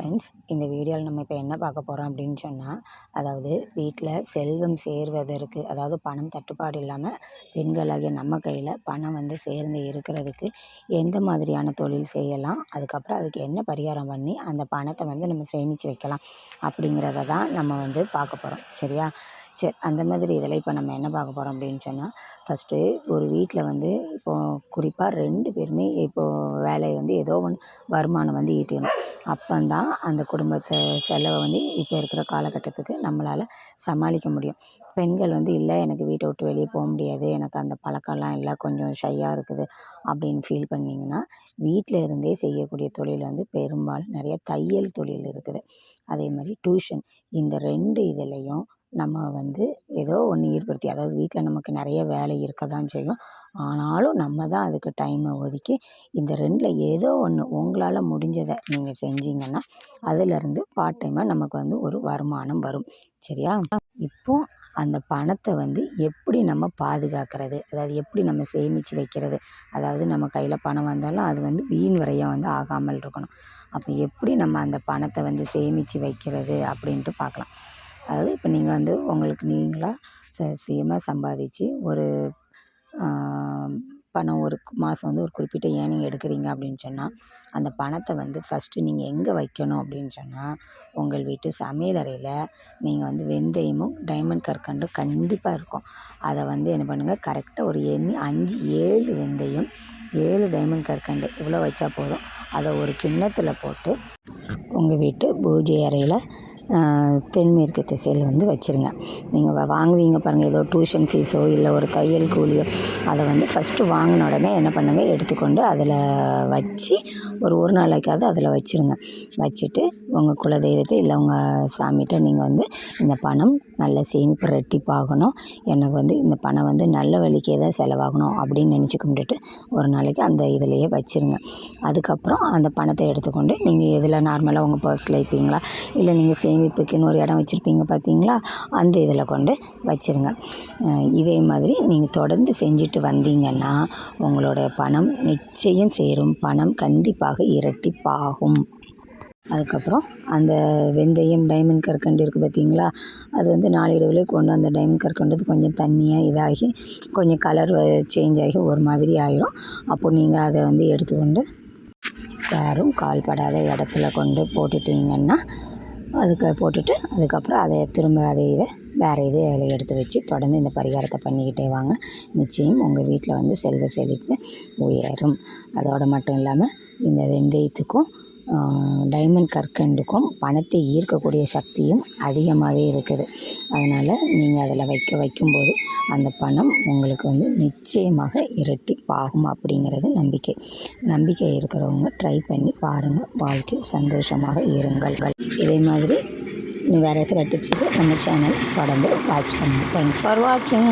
Friends இந்த வீடியோவில் நம்ம இப்போ என்ன பார்க்க போகிறோம் அப்படின்னு சொன்னால் அதாவது வீட்டில் செல்வம் சேர்வதற்கு அதாவது பணம் தட்டுப்பாடு இல்லாமல் பெண்களாகிய நம்ம கையில் பணம் வந்து சேர்ந்து இருக்கிறதுக்கு எந்த மாதிரியான தொழில் செய்யலாம் அதுக்கப்புறம் அதுக்கு என்ன பரிகாரம் பண்ணி அந்த பணத்தை வந்து நம்ம சேமித்து வைக்கலாம் அப்படிங்கிறத தான் நம்ம வந்து பார்க்க போகிறோம் சரியா? சரி அந்த மாதிரி இதில் இப்போ நம்ம என்ன பார்க்க போகிறோம் அப்படின்னு சொன்னால் ஃபஸ்ட்டு ஒரு வீட்டில் வந்து இப்போது குறிப்பாக ரெண்டு பேருமே இப்போது வேலையை வந்து ஏதோ ஒன்று வருமானம் வந்து ஈட்டணும் அப்போந்தான் அந்த குடும்பத்தை செலவை வந்து இப்போ இருக்கிற காலகட்டத்துக்கு நம்மளால் சமாளிக்க முடியும். பெண்கள் வந்து இல்லை எனக்கு வீட்டை விட்டு வெளியே போக முடியாது. எனக்கு அந்த பழக்கம்லாம் இல்லை. கொஞ்சம் ஷையாக இருக்குது. அப்படின்னு ஃபீல் பண்ணிங்கன்னா வீட்டில் இருந்தே செய்யக்கூடிய தொழில் வந்து பெரும்பாலும் நிறைய தையல் தொழில் இருக்குது. அதே மாதிரி டியூஷன் இந்த ரெண்டு இதுலேயும் நம்ம வந்து ஏதோ ஒன்று ஈடுபடுத்தி அதாவது வீட்டில் நமக்கு நிறைய வேலை இருக்க தான் செய்யும். ஆனாலும் நம்ம தான் அதுக்கு டைமை ஒதுக்கி இந்த ரெண்டில் ஏதோ ஒன்று உங்களால் முடிஞ்சதை நீங்கள் செஞ்சீங்கன்னா அதுலேருந்து பார்ட் டைமாக நமக்கு வந்து ஒரு வருமானம் வரும். சரியா? இப்போ அந்த பணத்தை வந்து எப்படி நம்ம பாதுகாக்கிறது? அதாவது எப்படி நம்ம சேமித்து வைக்கிறது? அதாவது நம்ம கையில் பணம் வந்தாலும் அது வந்து வீண் விரயம் வந்து ஆகாமல் இருக்கணும். அப்போ எப்படி நம்ம அந்த பணத்தை வந்து சேமித்து வைக்கிறது அப்படின்ட்டு பார்க்கலாம். அதாவது இப்போ நீங்கள் வந்து உங்களுக்கு நீங்களாக ச சுயமாக சம்பாதிச்சு ஒரு பணம் ஒரு மாதம் வந்து ஒரு குறிப்பிட்ட ஏர்னிங் எடுக்கிறீங்க அப்படின்னு சொன்னால் அந்த பணத்தை வந்து ஃபஸ்ட்டு நீங்கள் எங்கே வைக்கணும் அப்படின்னு சொன்னால் உங்கள் வீட்டு சமையலறையில் நீங்கள் வந்து வெந்தயமும் டைமண்ட் கற்கண்டும் கண்டிப்பாக இருக்கும். அதை வந்து என்ன பண்ணுங்கள் கரெக்டாக ஒரு எண்ணி அஞ்சு ஏழு வெந்தயம் ஏழு டைமண்ட் கற்கண்டு இவ்வளோ வச்சா போதும். அதை ஒரு கிண்ணத்தில் போட்டு உங்கள் வீட்டு பூஜை அறையில் தென்மேற்கு திசையில் வந்து வச்சுருங்க. நீங்கள் வ வாங்குவீங்க பாருங்கள் ஏதோ டியூஷன் ஃபீஸோ இல்லை ஒரு தையல் கூலியோ அதை வந்து ஃபஸ்ட்டு வாங்கின உடனே என்ன பண்ணுங்கள் எடுத்துக்கொண்டு அதில் வச்சு ஒரு ஒரு நாளைக்காவது அதில் வச்சுருங்க. வச்சுட்டு உங்கள் குலதெய்வத்தை இல்லை உங்கள் சாமிகிட்ட நீங்கள் வந்து இந்த பணம் நல்ல சேமிப்பு ரெட்டிப்பாகணும். எனக்கு வந்து இந்த பணம் வந்து நல்ல வழிக்கே தான் செலவாகணும் அப்படின்னு நினச்சி கும்பிட்டுட்டு ஒரு நாளைக்கு அந்த இதிலையே வச்சுருங்க. அதுக்கப்புறம் அந்த பணத்தை எடுத்துக்கொண்டு நீங்கள் எதில் நார்மலாக உங்கள் பர்ஸில் வைப்பீங்களா? இல்லை நீங்கள் சேமிப்புக்குன்னு ஒரு இடம் வச்சுருப்பீங்க பார்த்தீங்களா? அந்த இதில் கொண்டு வச்சுருங்க. இதே மாதிரி நீங்கள் தொடர்ந்து செஞ்சுட்டு வந்தீங்கன்னா உங்களோட பணம் நிச்சயம் சேரும். பணம் கண்டிப்பாக இரட்டிப்பாகும். அதுக்கப்புறம் அந்த வெந்தயம் டைமண்ட் கற்கண்டு இருக்குது பார்த்தீங்களா? அது வந்து நாளடைவில் கொண்டு அந்த டைமண்ட் கற்கண்டு கொஞ்சம் தண்ணியாக இதாகி கொஞ்சம் கலர் சேஞ்ச் ஆகி ஒரு மாதிரி ஆயிரும். அப்போ நீங்கள் அதை வந்து எடுத்துக்கொண்டு யாரும் கால்படாத இடத்துல கொண்டு போட்டுட்டீங்கன்னா அதுக்கு போட்டுட்டு அதுக்கப்புறம் அதை திரும்ப அதை இதை வேறு இது அதில் எடுத்து வச்சு தொடர்ந்து இந்த பரிகாரத்தை பண்ணிக்கிட்டே வாங்க. நிச்சயம் உங்கள் வீட்டில் வந்து செல்வ செழிப்பு உயரும். அதோடு மட்டும் இல்லாமல் இந்த வெந்தயத்துக்கும் டைமண்ட் கற்கண்டுக்கும் பணத்தை ஈர்க்கக்கூடிய சக்தியும் அதிகமாகவே இருக்குது. அதனால் நீங்கள் அதில் வைக்க வைக்கும்போது அந்த பணம் உங்களுக்கு வந்து நிச்சயமாக இரட்டிப்பாகும் அப்படிங்கிறது நம்பிக்கை. நம்பிக்கை இருக்கிறவங்க ட்ரை பண்ணி பாருங்கள் வாழ்க்கை சந்தோஷமாக இருங்கள். இதே மாதிரி இன்னும் வேறு சில டிப்ஸுக்கு நம்ம சேனல் தொடர்ந்து வாட்ச் பண்ணுங்கள் தேங்க்ஸ் ஃபார் வாட்சிங்